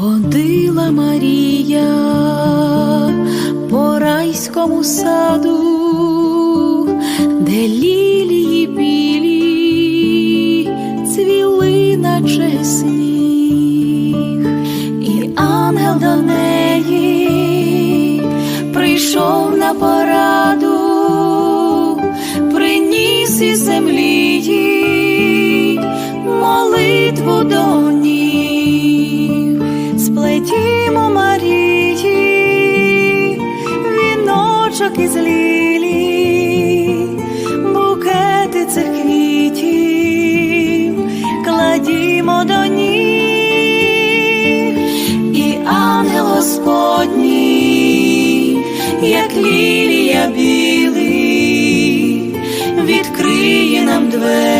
Ходила Марія по райському саду, де лілії білі цвіли, наче сніг, і ангел до неї прийшов на пораду, приніс із землі їй Сплетімо Марії, віночок із лілій, букети цих квітів, кладімо до ніг, і ангел Господній, як лілія білий, відкриє нам двері